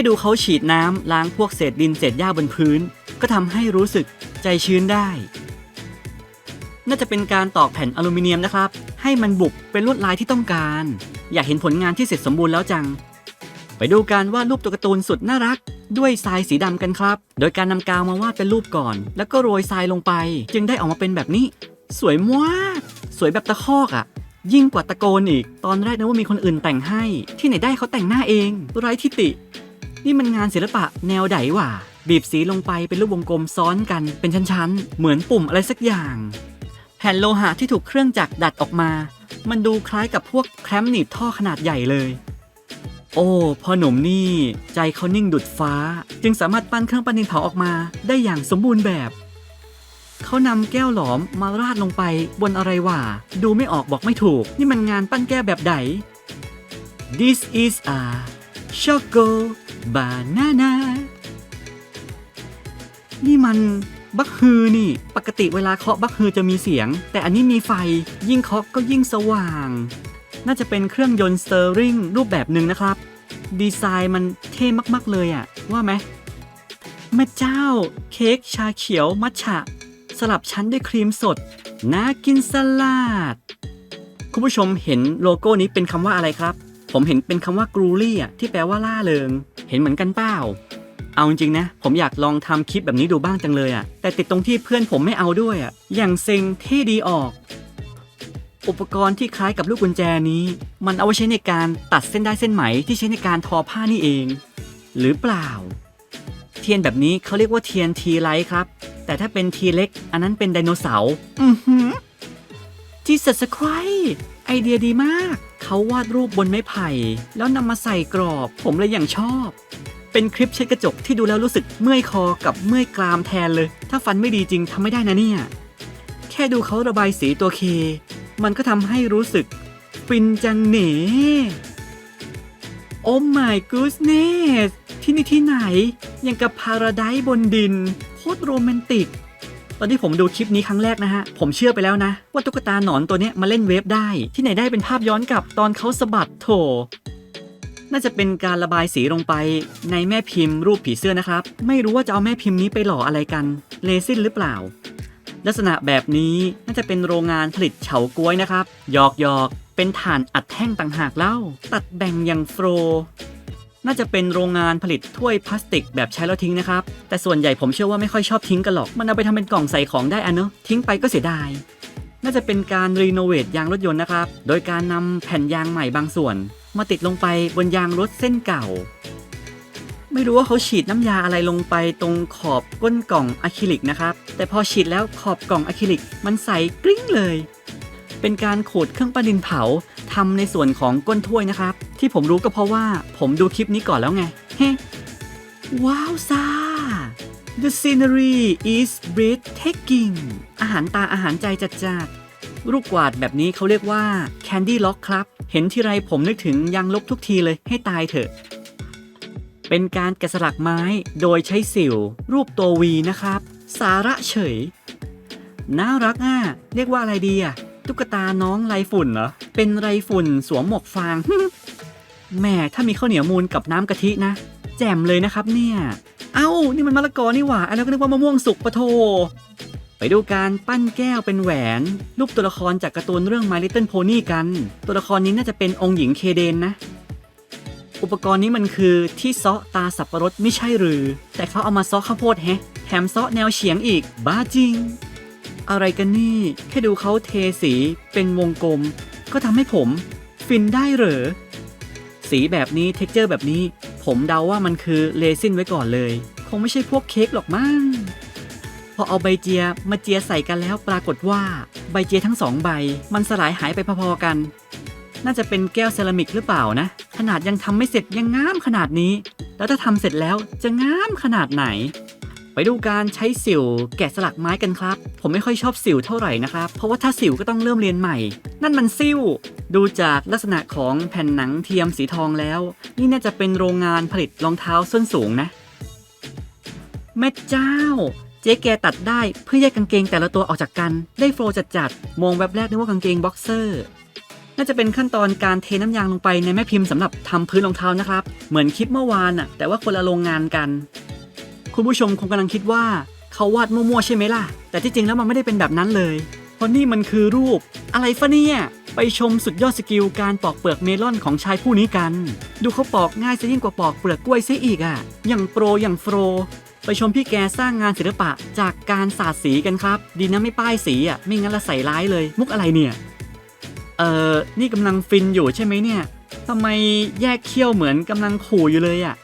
ค่ดูเขาฉีดน้ำล้างพวกเศษดินเศษหญ้าบนพื้น ก็ทำให้รู้สึกใจชื้นได้ น่าจะเป็นการตอกแผ่นอลูมิเนียมนะครับ ให้มันบุบเป็นลวดลายที่ต้องการ อยากเห็นผลงานที่เสร็จสมบูรณ์แล้วจัง ไปดูการวาดรูปตัวการ์ตูนสุดน่ารัก ด้วยทรายสีดำกันครับ โดยการนำกาวมาวาดเป็นรูปก่อน แล้วก็โรยทรายลงไป จึงได้ออกมาเป็นแบบนี้ สวยมากสวยแบบตะคอกอะ่ะยิ่งกว่าตะโกนอีก ตอนแรกนึกว่ามีคนอื่นแต่งให้ ที่ไหนได้เขาแต่งหน้าเอง ไร้ทิติ นี่มันงานศิลปะแนวไหนว่าบีบสีลงไปเป็นรูปวงกลมซ้อนกันเป็นชั้นๆ เหมือนปุ่มอะไรสักอย่าง แผ่นโลหะที่ถูกเครื่องจักรดัดออกมา มันดูคล้ายกับพวกแคมหนีบท่อขนาดใหญ่เลย โอ้พ่อหนุ่มนี่ ใจเขานิ่งดุดฟ้า จึงสามารถปั้นเครื่องปั้นดินเผาออกมาได้อย่างสมบูรณ์แบบเขานำแก้วหลอมมาราดลงไปบนอะไรวะดูไม่ออกบอกไม่ถูก นี่มันงานปั้นแก้วแบบไหน This is a choco banana นี่มันบักฮือนี่ ปกติเวลาเคาะบักฮือจะมีเสียง แต่อันนี้มีไฟยิ่งเคาะก็ยิ่งสว่าง น่าจะเป็นเครื่องยนต์สเตอร์ริงรูปแบบหนึ่งนะครับ ดีไซน์มันเท่มาก ๆ เลยอะว่าไหมแม่เจ้า เค้กชาเขียวมัทฉะ สลับชั้นด้วยครีมสดน่ากินสลัด คุณผู้ชมเห็นโลโก้นี้เป็นคำว่าอะไรครับ ผมเห็นเป็นคำว่ากรูลี่อะที่แปลว่าล่าเริง เห็นเหมือนกันเปล่า เอาจริงๆนะ ผมอยากลองทำคลิปแบบนี้ดูบ้างจังเลยอะ แต่ติดตรงที่เพื่อนผมไม่เอาด้วยอะ อย่างเซ็งเท่ดีออก อุปกรณ์ที่คล้ายกับลูกกุญแจนี้ มันเอาไว้ใช้ในการตัดเส้นได้เส้นไหมที่ใช้ในการทอผ้านี่เอง หรือเปล่า เทียนแบบนี้เขาเรียกว่าเทียนทีไลท์ครับ แต่ถ้าเป็นทีเล็ก อันนั้นเป็นไดโนเสาร์อือหือจีสัสควายไอเดียดีมาก เขาวาดรูปบนไม้ไผ่ แล้วนำมาใส่กรอบ ผมเลยอย่างชอบ เป็นคลิปเช็ดกระจกที่ดูแล้วรู้สึกเมื่อยคอกับเมื่อยกรามแทนเลย ถ้าฟันไม่ดีจริงทำไม่ได้นะเนี่ย แค่ดูเขาระบายสีตัวเค มันก็ทำให้รู้สึกฟินจังเหน่โอ้ my goodness ที่นี่ที่ไหน ยังกับพาราไดซ์บนดิน โคตรโรแมนติก ตอนที่ผมดูคลิปนี้ครั้งแรกนะฮะ ผมเชื่อไปแล้วนะ ว่าตุ๊กตาหนอนตัวนี้มาเล่นเวฟได้ ที่ไหนได้เป็นภาพย้อนกลับตอนเขาสะบัดโถ น่าจะเป็นการระบายสีลงไปในแม่พิมพ์รูปผีเสื้อนะครับ ไม่รู้ว่าจะเอาแม่พิมพ์นี้ไปหล่ออะไรกัน เลซินหรือเปล่า ลักษณะแบบนี้น่าจะเป็นโรงงานผลิตเฉาก๊วยนะครับ หยอกหยอกเป็นฐานอัดแท่งต่างหากเล่า ตัดแบ่งอย่างโฟร น่าจะเป็นโรงงานผลิตถ้วยพลาสติกแบบใช้แล้วทิ้งนะครับ แต่ส่วนใหญ่ผมเชื่อว่าไม่ค่อยชอบทิ้งกันหรอก มันเอาไปทำเป็นกล่องใส่ของได้อะเนอะทิ้งไปก็เสียดาย น่าจะเป็นการรีโนเวทยางรถยนต์นะครับ โดยการนำแผ่นยางใหม่บางส่วน มาติดลงไปบนยางรถเส้นเก่า ไม่รู้ว่าเขาฉีดน้ำยาอะไรลงไปตรงขอบก้นกล่องอะคริลิกนะครับ แต่พอฉีดแล้วขอบกล่องอะคริลิก มันใสกริ้งเลย เป็นการขูดเครื่องปั้นดินเผาทำในส่วนของก้นถ้วยนะครับ ที่ผมรู้ก็เพราะว่าผมดูคลิปนี้ก่อนแล้วไง เฮ้ว้าวซ่า The scenery is breathtaking อาหารตาอาหารใจจัดๆลูกกวาดแบบนี้เขาเรียกว่า Candy Lock ครับ เห็นที่ไรผมนึกถึงยางลบทุกทีเลยให้ตายเถอะ เป็นการแกะสลักไม้โดยใช้สิว รูปตัววีนะครับ สาระเฉย น่ารักอะ เรียกว่าอะไรดีอะ ตุ๊กตาน้องไรฝุ่นเหรอ เป็นไรฝุ่นสวมหมวกฟาง แหม่ถ้ามีข้าวเหนียวมูนกับน้ำกะทินะ แจ่มเลยนะครับเนี่ย เอ้า นี่มันมะละกอนี่หว่าไอ้เราก็นึกว่ามะม่วงสุกปะโท ไปดูการปั้นแก้วเป็นแหวน รูปตัวละครจากการ์ตูนเรื่อง My Little Pony กัน ตัวละครนี้น่าจะเป็นองค์หญิงเคเดนนะ อุปกรณ์นี้มันคือที่เซาะตาสับปะรดไม่ใช่หรือ แต่เขาเอามาเซาะข้าวโพดแฮะแถมเซาะแนวเฉียงอีก บ้าจริง อะไรกันนี่ แค่ดูเขาเทสีเป็นวงกลม ก็ทำให้ผม ฟินได้เหรอ สีแบบนี้เท็กเจอร์แบบนี้ ผมเดาว่ามันคือเลซินไว้ก่อนเลย คงไม่ใช่พวกเค้กหรอกมั้งพอเอาใบเจียมาเจียใส่กันแล้วปรากฏว่าใบเจียทั้งสองใบ มันสลายหายไปพอๆกัน น่าจะเป็นแก้วเซรามิกหรือเปล่านะ ขนาดยังทำไม่เสร็จยังงามขนาดนี้ แล้วถ้าทำเสร็จแล้วจะงามขนาดไหน ดูการใช้สิวแกะสลักไม้กันครับ ผมไม่ค่อยชอบสิวเท่าไหร่นะครับ เพราะว่าถ้าสิวก็ต้องเริ่มเรียนใหม่ นั่นมันซิ่ว ดูจากลักษณะของแผ่นหนังเทียมสีทองแล้ว นี่น่าจะเป็นโรงงานผลิตรองเท้าส้นสูงนะ แม่เจ้า เจ๊แกตัดได้เพื่อแยกกางเกงแต่ละตัวออกจากกัน ได้โฟล์จัดๆ มองแบบแรกนึกว่ากางเกงบ็อกเซอร์นน่าจะเป็นขั้นตอนการเทน้ำยางลงไปในแม่พิมพ์สำหรับทำพื้นรองเท้านะครับ เหมือนคลิปเมื่อวานอะแต่ว่าคนละโรงงานกัน คุณผู้ชมคงกำลังคิดว่าเขาวาดมั่วๆใช่ไหมล่ะ แต่ที่จริงแล้วมันไม่ได้เป็นแบบนั้นเลย เพราะนี่มันคือรูป อะไรฟะเนี่ย ไปชมสุดยอดสกิลการปอกเปลือกเมลอนของชายผู้นี้กัน ดูเขาปอกง่ายซะยิ่งกว่าปอกเปลือกกล้วยเสียอีกอะอย่างโปรอย่างโฟรไปชมพี่แกสร้างงานศิลปะจากการสาดสีกันครับ ดีนะไม่ป้ายสีอะ ไม่งั้นละใส่ร้ายเลย มุกอะไรเนี่ย เอ่อ นี่กำลังฟินอยู่ใช่ไหมเนี่ยทำไมแยกเขี้ยวเหมือนกำลังขู่อยู่เลยอะ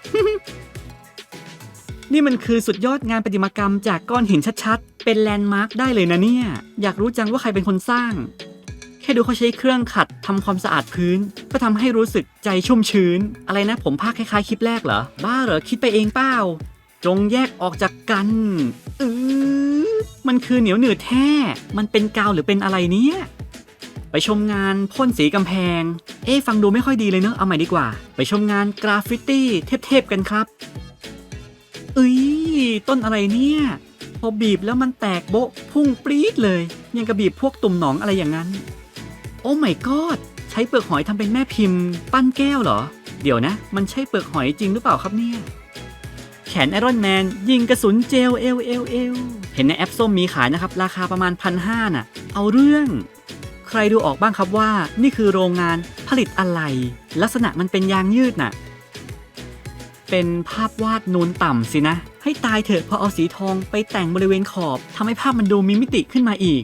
นี่มันคือสุดยอดงานประติมากรรมจากก้อนหินชัดๆ เป็นแลนด์มาร์คได้เลยนะเนี่ย อยากรู้จังว่าใครเป็นคนสร้าง แค่ดูเขาใช้เครื่องขัดทำความสะอาดพื้น ก็ทำให้รู้สึกใจชุ่มชื้น อะไรนะผมภาคคล้ายๆคลิปแรกเหรอ บ้าเหรอคิดไปเองเปล่า จงแยกออกจากกันเออมันคือเหนียวหนืดแท้ มันเป็นกาวหรือเป็นอะไรเนี่ย ไปชมงานพ่นสีกำแพง เอ๊ฟังดูไม่ค่อยดีเลยเนอะเอาใหม่ดีกว่า ไปชมงานกราฟฟิตี้เทพๆกันครับ เอ้ยต้นอะไรเนี่ย พอบีบแล้วมันแตกโบะพุ่งปรี๊ดเลย ยังกระบีบพวกตุ่มหนองอะไรอย่างนั้น โอ้ไม่กอดใช้เปลือกหอยทำเป็นแม่พิมพ์ ปั้นแก้วเหรอ เดี๋ยวนะ มันใช่เปลือกหอยจริงหรือเปล่าครับเนี่ย แขนไอรอนแมนยิงกระสุนเจลเอลเอลเอลเห็นในแอปส้มมีขายนะครับ ราคาประมาณพันห้าน่ะ เอาเรื่องใครดูออกบ้างครับว่านี่คือโรงงานผลิตอะไร ลักษณะมันเป็นยางยืดน่ะ เป็นภาพวาดนูนต่ำสินะ ให้ตายเถอะพอเอาสีทองไปแต่งบริเวณขอบทำให้ภาพมันดูมีมิติขึ้นมาอีก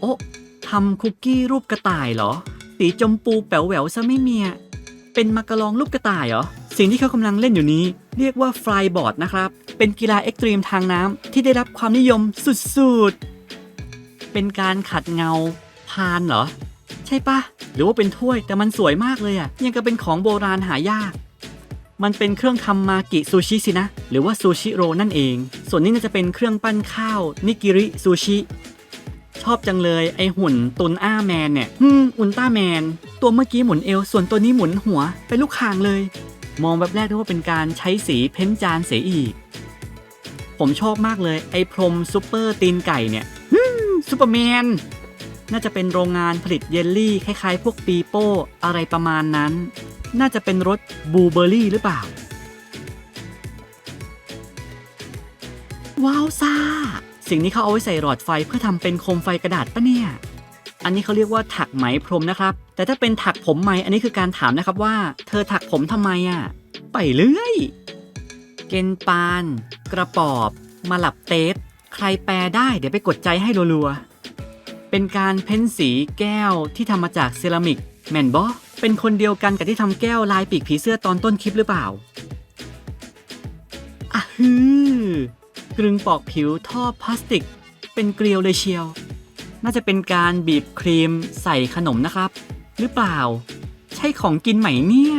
โอ้ทำคุกกี้รูปกระต่ายเหรอ สีจมพูแป๋วแหววซะไม่เมีย เป็นมักกะลองรูปกระต่ายเหรอ สิ่งที่เขากำลังเล่นอยู่นี้ เรียกว่าฟลายบอร์ดนะครับ เป็นกีฬาเอ็กตรีมทางน้ำที่ได้รับความนิยมสุดๆ เป็นการขัดเงาพานเหรอ ใช่ปะหรือว่าเป็นถ้วยแต่มันสวยมากเลยอะ่ะยังกับเป็นของโบราณหายาก มันเป็นเครื่องทำมากิซูชิสินะ หรือว่าซูชิโรนั่นเอง ส่วนนี้น่าจะเป็นเครื่องปั้นข้าว นิกิริซูชิ ชอบจังเลยไอหุ่นตุนอ้าแมนเนี่ยฮึมอุลตร้าแมน ตัวเมื่อกี้หมุนเอว ส่วนตัวนี้หมุนหัว เป็นลูกคางเลย มองแบบแรกนึกว่าเป็นการใช้สีเพ้นจานเสียอีก ผมชอบมากเลยไอพรมซูเปอร์ตีนไก่เนี่ยฮึซูเปอร์แมนน่าจะเป็นโรงงานผลิตเยลลี่คล้ายๆ พวกปีโป้อะไรประมาณนั้น น่าจะเป็นรสบลูเบอร์รี่หรือเปล่า ว้าวซ่า สิ่งนี้เขาเอาไว้ใส่หลอดไฟเพื่อทำเป็นโคมไฟกระดาษปะเนี่ย อันนี้เขาเรียกว่าถักไหมพรมนะครับ แต่ถ้าเป็นถักผมไหม อันนี้คือการถามนะครับว่า เธอถักผมทำไมอะ ไปเรื่อย เกนปาน กระปอบ มาหลับเตสใครแปลได้เดี๋ยวไปกดใจให้รัวๆเป็นการเพ้นสีแก้วที่ทำมาจากเซรามิกแมนบอ เป็นคนเดียวกันกับที่ทำแก้วลายปีกผีเสื้อตอนต้นคลิปหรือเปล่าอะฮือกรึงปอกผิวท่อพลาสติก เป็นเกลียวเลยเชียว น่าจะเป็นการบีบครีมใส่ขนมนะครับ หรือเปล่า ใช่ของกินไหมเนี่ย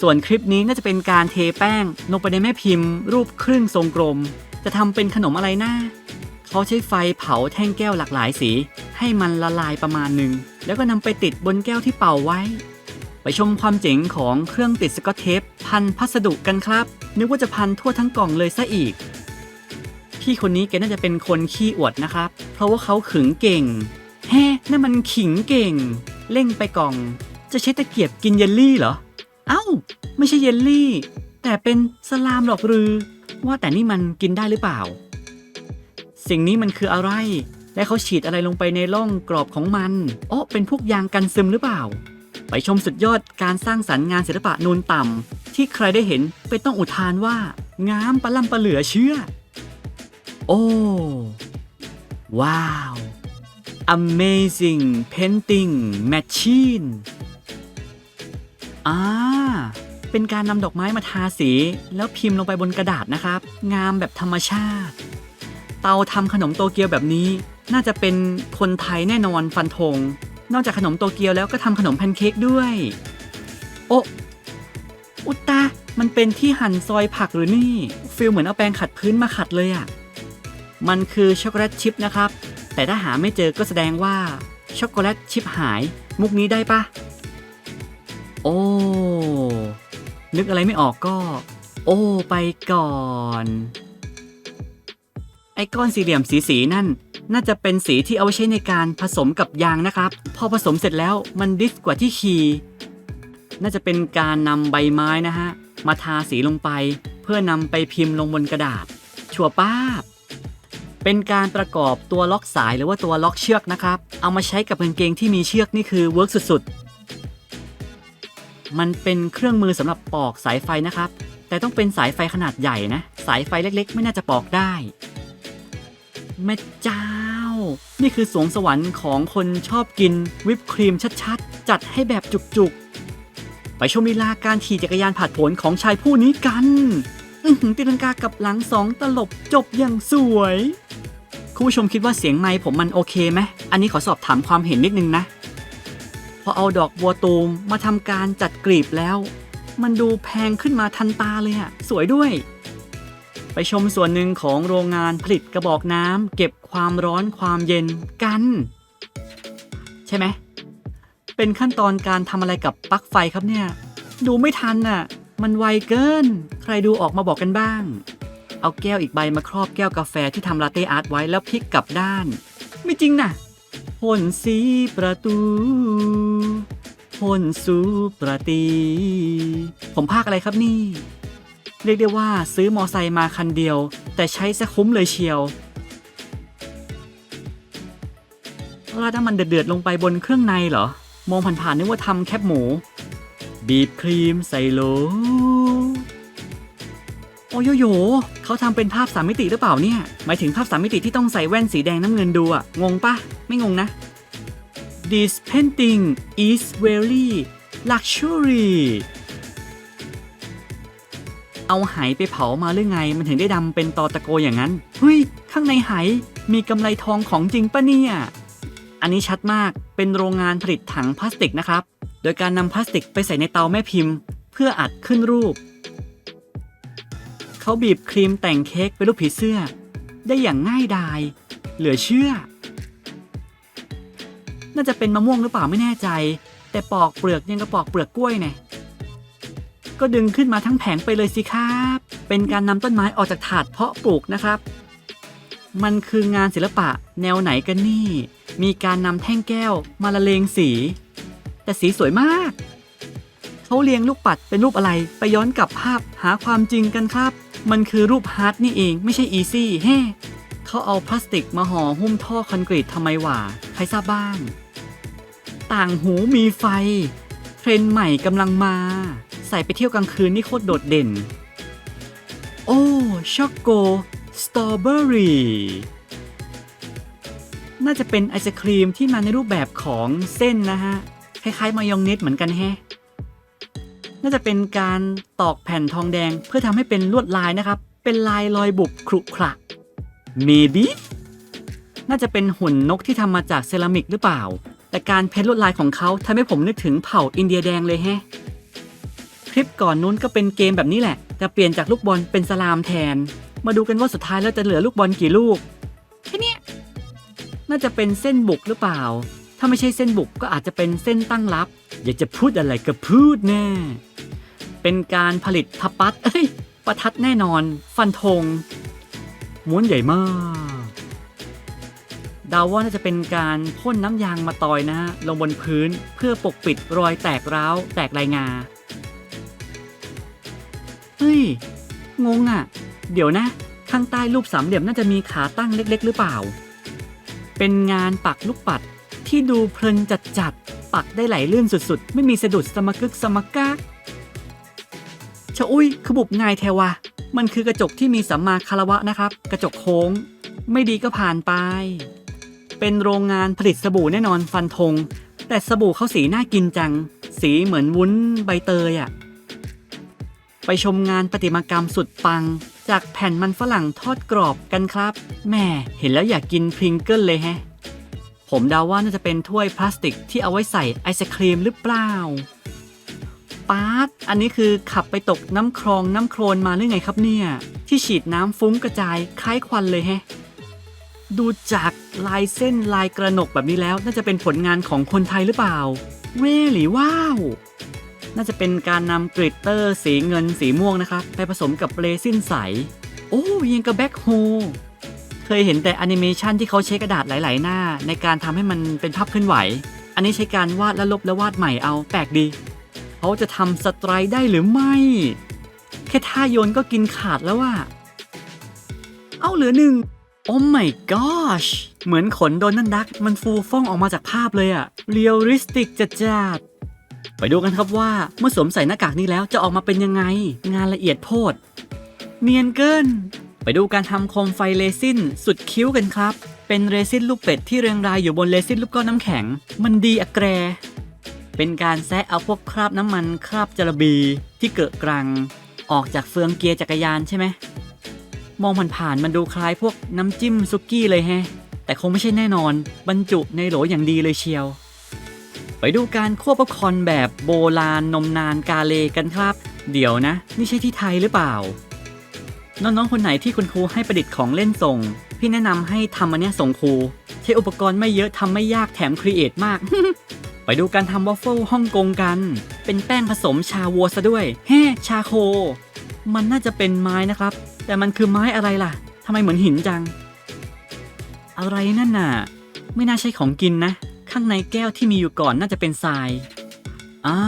ส่วนคลิปนี้น่าจะเป็นการเทแป้งลงไปในแม่พิมพ์ รูปครึ่งทรงกลม จะทำเป็นขนมอะไรนะเขาใช้ไฟเผาแท่งแก้วหลากหลายสี ให้มันละลายประมาณหนึ่ง แล้วก็นำไปติดบนแก้วที่เป่าไว้ ไปชมความเจ๋งของเครื่องติดสกอตเทป พันพัสดุกันครับ นึกว่าจะพันทั่วทั้งกล่องเลยซะอีก พี่คนนี้แกน่าจะเป็นคนขี้อวดนะครับ เพราะว่าเขาขึงเก่ง แฮ่นั่นมันขิงเก่งเร่งไปกล่อง จะใช้ตะเกียบกินเยลลี่เหรอ เอ้า ไม่ใช่เยลลี่ แต่เป็นสลามหรอกหรือ ว่าแต่นี่มันกินได้หรือเปล่า สิ่งนี้มันคืออะไร และเขาฉีดอะไรลงไปในร่องกรอบของมันอ๋อเป็นพวกยางกันซึมหรือเปล่า ไปชมสุดยอดการสร้างสรรค์งานศิลปะนูนต่ำ ที่ใครได้เห็นไปต้องอุทานว่า งามปะล่ำปะเหลือเชื่อ โอ้ ว้าว amazing painting machine อ่า เป็นการนำดอกไม้มาทาสี แล้วพิมพ์ลงไปบนกระดาษนะครับ งามแบบธรรมชาติ เตาทำขนมโตเกียวแบบนี้ น่าจะเป็นคนไทยแน่นอนฟันธงนอกจากขนมโตเกียวแล้วก็ทำขนมแพนเค้กด้วย โอะอุตตามันเป็นที่หั่นซอยผักหรือนี่ฟิลเหมือนเอาแปรงขัดพื้นมาขัดเลยอะ่ะมันคือช็อกโกแลตชิพนะครับ แต่ถ้าหาไม่เจอก็แสดงว่าช็อกโกแลตชิพหาย มุกนี้ได้ปะโอ้นึกอะไรไม่ออกก็ โอ้ไปก่อน ไอ้ก้อนสี่เหลี่ยมสีสีนั่น น่าจะเป็นสีที่เอาไว้ใช้ในการผสมกับยางนะครับ พอผสมเสร็จแล้วมันดิสกว่าที่คีน่าจะเป็นการนำใบไม้นะฮะ มาทาสีลงไป เพื่อนำไปพิมพ์ลงบนกระดาษ ชัวป้าบ เป็นการประกอบตัวล็อกสายหรือว่าตัวล็อกเชือกนะครับ เอามาใช้กับกางเกงที่มีเชือกนี่คือเวิร์กสุดๆ มันเป็นเครื่องมือสำหรับปอกสายไฟนะครับ แต่ต้องเป็นสายไฟขนาดใหญ่นะ สายไฟเล็กๆ ไม่น่าจะปอกได้ แม่เจ้า นี่คือสวงสวรรค์ของคนชอบกินวิปครีมชัดๆ จัดให้แบบจุกๆ ไปชมลีลาการขี่จักรยานผ่าดผลของชายผู้นี้กันอืตีลังกากับหลังสองตลบจบอย่างสวย คุณผู้ชมคิดว่าเสียงไมค์ผมมันโอเคไหม อันนี้ขอสอบถามความเห็นนิดนึงนะ พอเอาดอกบัวตูมมาทำการจัดกลีบแล้ว มันดูแพงขึ้นมาทันตาเลยอะสวยด้วย ไปชมส่วนหนึ่งของโรงงานผลิตกระบอกน้ำเก็บความร้อนความเย็นกัน ใช่ไหม เป็นขั้นตอนการทำอะไรกับปลั๊กไฟครับเนี่ย ดูไม่ทันน่ะ มันไวเกิน ใครดูออกมาบอกกันบ้าง เอาแก้วอีกใบมาครอบแก้วกาแฟที่ทำลาเต้อาร์ตไว้แล้วพลิกกลับด้าน ไม่จริงน่ะพ่นสีประตูพ่นสู่ประตี ผมภาคอะไรครับนี่ เรียกได้ว่าซื้อมอไซค์มาคันเดียว แต่ใช้ซะคุ้มเลยเชียวราดน้ำมันเดือดๆลงไปบนเครื่องในเหรอ มองผ่านๆนึกว่าทำแคบหมู บีบครีมใส่โหลโอโยโย เขาทำเป็นภาพสามมิติหรือเปล่าเนี่ย หมายถึงภาพสามมิติที่ต้องใส่แว่นสีแดงน้ำเงินดูอะงงปะ ไม่งงนะ This painting is very luxury เอาไหไปเผามาหรือไง มันถึงได้ดำเป็นตอตะโกอย่างนั้นเฮ้ยข้างในไหมีกำไรทองของจริงปะเนี่ย อันนี้ชัดมากเป็นโรงงานผลิตถังพลาสติกนะครับ โดยการนำพลาสติกไปใส่ในเตาแม่พิมพ์ เพื่ออัดขึ้นรูป เขาบีบครีมแต่งเค้กเป็นรูปผีเสื้อ ได้อย่างง่ายดาย เหลือเชื่อ น่าจะเป็นมะม่วงหรือเปล่าไม่แน่ใจ แต่ปอกเปลือกยังกระปอกเปลือกกล้วยไง ก็ดึงขึ้นมาทั้งแผงไปเลยสิครับ เป็นการนำต้นไม้ออกจากถาดเพาะปลูกนะครับ มันคืองานศิลปะแนวไหนกันนี่ มีการนำแท่งแก้วมาละเลงสี แต่สีสวยมากเขาเรียงลูกปัดเป็นรูปอะไรไปย้อนกลับภาพหาความจริงกันครับ มันคือรูปฮาร์ดนี่เองไม่ใช่อีซี่แฮ่เขาเอาพลาสติกมาห่อหุ้มท่อคอนกรีตทำไมวะใครทราบบ้าง ต่างหูมีไฟ เทรนใหม่กำลังมา ใส่ไปเที่ยวกลางคืนนี่โคตรโดดเด่น โอ้ช็อกโกสตรอเบอรี่น่าจะเป็นไอศครีมที่มาในรูปแบบของเส้นนะฮะ คล้ายๆมายองเนสเหมือนกันแฮะ น่าจะเป็นการตอกแผ่นทองแดงเพื่อทำให้เป็นลวดลายนะครับ เป็นลายรอยบุบขรุขระ maybe น่าจะเป็นหุ่นนกที่ทำมาจากเซรามิกหรือเปล่า แต่การเพ้นลวดลายของเขาทำให้ผมนึกถึงเผ่าอินเดียแดงเลยแฮะ คลิปก่อนนู้นก็เป็นเกมแบบนี้แหละ แต่เปลี่ยนจากลูกบอลเป็นสลามแทน มาดูกันว่าสุดท้ายแล้วจะเหลือลูกบอลกี่ลูกแค่นี้น่าจะเป็นเส้นบุกหรือเปล่า ถ้าไม่ใช่เส้นบุกก็อาจจะเป็นเส้นตั้งรับ อยากจะพูดอะไรก็พูดแน่ เป็นการผลิตทับปัดเอ้ยประทัดแน่นอน ฟันธงม้วนใหญ่มากเดาว่าน่าจะเป็นการพ่นน้ำยางมาตอยนะฮะลงบนพื้นเพื่อปกปิดรอยแตกร้าวแตกลายงา ฮ้ย งงอะ่ะ เดี๋ยวนะ ข้างใต้รูปสามเหลี่ยมน่าจะมีขาตั้งเล็ก ๆ หรือเปล่า เป็นงานปักลูกปัดที่ดูเพลินจัดๆ ปักได้ไหลลื่นสุดๆ ไม่มีสะดุดสมกึกสมกักชะอุ้ยขบุบง่ายแทวะ มันคือกระจกที่มีสัมมาคารวะนะครับ กระจกโค้ง ไม่ดีก็ผ่านไป เป็นโรงงานผลิตสบู่แน่นอนฟันธงแต่สบู่เขาสีน่ากินจัง สีเหมือนวุ้นใบเตยอะ่ะ ไปชมงานประติมากรรมสุดปัง จากแผ่นมันฝรั่งทอดกรอบกันครับแม่เห็นแล้วอยากกินพริงเกิลเลยแฮะ ผมเดาว่าน่าจะเป็นถ้วยพลาสติกที่เอาไว้ใส่ไอศครีมหรือเปล่าป๊าดอันนี้คือขับไปตกน้ำคลองน้ำโครนมาหรือไงครับเนี่ย ที่ฉีดน้ำฟุ้งกระจายคล้ายควันเลยแฮะ ดูจากลายเส้นลายกระหนกแบบนี้แล้วน่าจะเป็นผลงานของคนไทยหรือเปล่า เร่หรือว้าว น่าจะเป็นการนำกริตเตอร์สีเงินสีม่วงนะครับ ไปผสมกับเรซินใส โอ้ยังกับแบ็คโฮเธยเห็นแต่แอนิเมชันที่เขาใช้กระดาษหลาย ๆ หน้า ในการทำให้มันเป็นภาพเคลื่อนไหว อันนี้ใช้การวาดและลบและวาดใหม่เอาแปลกดีเขาจะทำสไตร์ได้หรือไม่ แค่ท่าโยนก็กินขาดแล้วว่าเอาเหลือหนึ่งโอ้ my gosh เหมือนขนโดนัลด์ดัก มันฟูฟ่องออกมาจากภาพเลยอะเรียลลิสติกจัดจัด ไปดูกันครับว่าเมื่อสวมใส่หน้ากากนี้แล้วจะออกมาเป็นยังไง งานละเอียดโพด เนียนเกิน ไปดูการทำโคมไฟเรซินสุดคิ้วกันครับ เป็นเรซินลูกเป็ดที่เรียงรายอยู่บนเรซินลูกก้อนน้ำแข็ง มันดีอะแกร เป็นการแซะเอาพวกคราบน้ำมันคราบจระบีที่เกิดกรัง ออกจากเฟืองเกียร์จักรยานใช่ไหมมองผ่านๆมันดูคล้ายพวกน้ำจิ้มซุกี้เลยแฮะ แต่คงไม่ใช่แน่นอน บรรจุในโหลอย่างดีเลยเชียว ไปดูการควบป๊อปคอร์นแบบโบราณนมนานกาเลกันครับ เดี๋ยวนะ นี่ใช่ที่ไทยหรือเปล่า น้องๆคนไหนที่คุณครูให้ประดิษฐ์ของเล่นส่ง พี่แนะนำให้ทำอันเนี้ยส่งครู ใช้อุปกรณ์ไม่เยอะทำไม่ยากแถมครีเอทมาก ไปดูการทำวอฟเฟิลฮ่องกงกัน เป็นแป้งผสมชาวัวซะด้วย แฮ่ชาโค มันน่าจะเป็นไม้นะครับ แต่มันคือไม้อะไรล่ะทำไมเหมือนหินจัง อะไรนั่นน่ะ ไม่น่าใช่ของกินนะ ข้างในแก้วที่มีอยู่ก่อนน่าจะเป็นทรายอ่า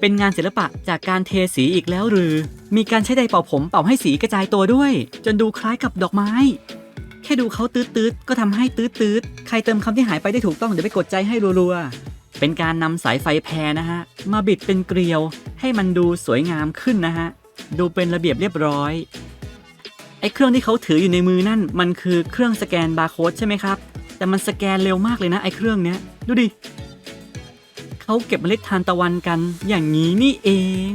เป็นงานศิลปะจากการเทสีอีกแล้วหรือ มีการใช้ไดร์เป่าผมเป่าให้สีกระจายตัวด้วย จนดูคล้ายกับดอกไม้ แค่ดูเขาตืดตืดๆก็ทำให้ตืดตืดๆใครเติมคำที่หายไปได้ถูกต้องเดี๋ยวไปกดใจให้รัวๆ เป็นการนำสายไฟแพรนะฮะ มาบิดเป็นเกลียว ให้มันดูสวยงามขึ้นนะฮะ ดูเป็นระเบียบเรียบร้อย ไอ้เครื่องที่เขาถืออยู่ในมือนั่น มันคือเครื่องสแกนบาร์โค้ดใช่ไหมครับ แต่มันสแกนเร็วมากเลยนะไอ้เครื่องเนี้ย ดูดิเขาเก็บเมล็ดทานตะวันกันอย่างนี้นี่เอง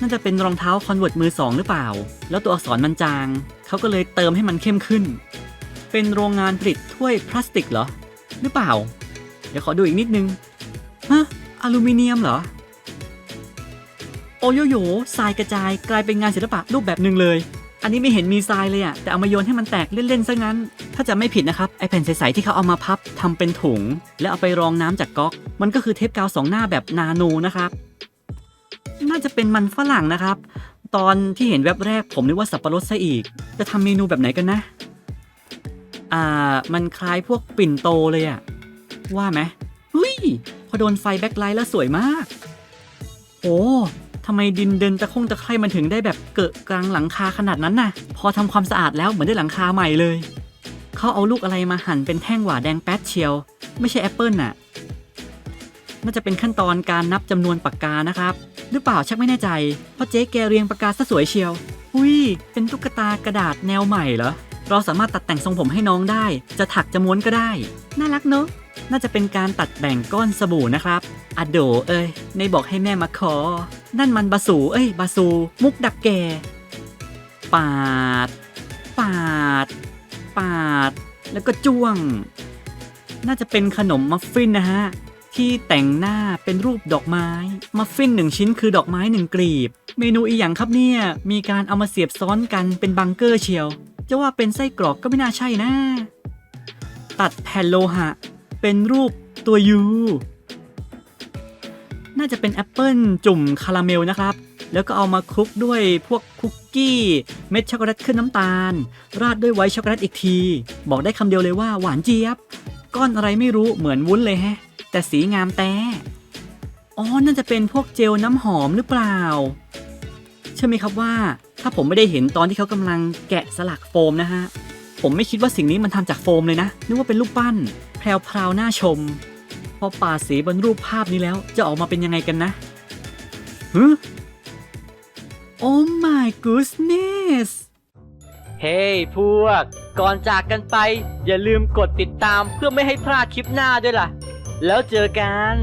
น่าจะเป็นรองเท้าคอนเวิร์ตมือสองหรือเปล่า แล้วตัวอักษรมันจางเขาก็เลยเติมให้มันเข้มขึ้น เป็นโรงงานผลิตถ้วยพลาสติกเหรอ หรือเปล่า เดี๋ยวขอดูอีกนิดนึง ฮะ อลูมิเนียมเหรอ โอโยโย่ทรายกระจายกลายเป็นงานศิลปะรูปแบบหนึ่งเลย อันนี้ไม่เห็นมีทรายเลยอะแต่เอามาโยนให้มันแตกเล่นๆซะงั้น ถ้าจะไม่ผิดนะครับไอแผ่นใสๆที่เขาเอามาพับทำเป็นถุง แล้วเอาไปรองน้ำจากก๊อก มันก็คือเทปกาวสองหน้าแบบนาโนนะครับ น่าจะเป็นมันฝรั่งนะครับ ตอนที่เห็นแวบแรกผมนึกว่าสับปะรดซะอีก จะทำเมนูแบบไหนกันนะ อ่า มันคล้ายพวกปิ่นโตเลยอะว่าไหมเฮ้ยพอโดนไฟแบ็คไลท์แล้วสวยมาก โอ้ ทำไมดินเดินตะคงตะไคร่มันถึงได้แบบเกอะกลางหลังคาขนาดนั้นน่ะ พอทำความสะอาดแล้วเหมือนได้หลังคาใหม่เลย เขาเอาลูกอะไรมาหั่นเป็นแท่งหว่าแดงแป๊ดเชียว ไม่ใช่แอปเปิลน่ะ น่าจะเป็นขั้นตอนการนับจำนวนปากกานะครับ หรือเปล่าชักไม่แน่ใจ เพราะเจ๊แกเรียงปากกาซะสวยเชียว อุ้ย เป็นตุ๊กตากระดาษแนวใหม่เหรอ เราสามารถตัดแต่งทรงผมให้น้องได้ จะถักจะม้วนก็ได้ น่ารักเนอะ น่าจะเป็นการตัดแบ่งก้อนสบู่นะครับอโดเอ้ยในบอกให้แม่มาขอ นั่นมันบาสูเอ้ยบาสู มุกดักแกปาด ปาด ปาด แล้วก็จ้วง น่าจะเป็นขนมมัฟฟินนะฮะ ที่แต่งหน้าเป็นรูปดอกไม้ มัฟฟินหนึ่งชิ้นคือดอกไม้หนึ่งกลีบ เมนูอีหยังครับเนี่ย มีการเอามาเสียบซ้อนกันเป็นบังเกอร์เชียว จะว่าเป็นไส้กรอกก็ไม่น่าใช่นะ ตัดแผ่นโลหะ เป็นรูปตัวยูน่าจะเป็นแอปเปิลจุ่มคาราเมลนะครับ แล้วก็เอามาคลุกด้วยพวกคุกกี้เม็ดช็อกโกแลตขึ้นน้ำตาล ราดด้วยไวท์ช็อกโกแลตอีกที บอกได้คำเดียวเลยว่าหวานเจี๊ยบ ก้อนอะไรไม่รู้เหมือนวุ้นเลยแฮะ แต่สีงามแต่อ๋อน่าจะเป็นพวกเจลน้ำหอมหรือเปล่า เชื่อไหมครับว่า ถ้าผมไม่ได้เห็นตอนที่เขากำลังแกะสลักโฟมนะฮะผมไม่คิดว่าสิ่งนี้มันทำจากโฟมเลยนะนึกว่าเป็นรูปปั้น พรวๆน่าชม พอป่าสีบนรูปภาพนี้แล้วจะออกมาเป็นยังไงกันนะฮึโอ้ my goodness เฮ้ hey, พวก ก่อนจากกันไป อย่าลืมกดติดตามเพื่อไม่ให้พลาดคลิปหน้าด้วยล่ะ แล้วเจอกัน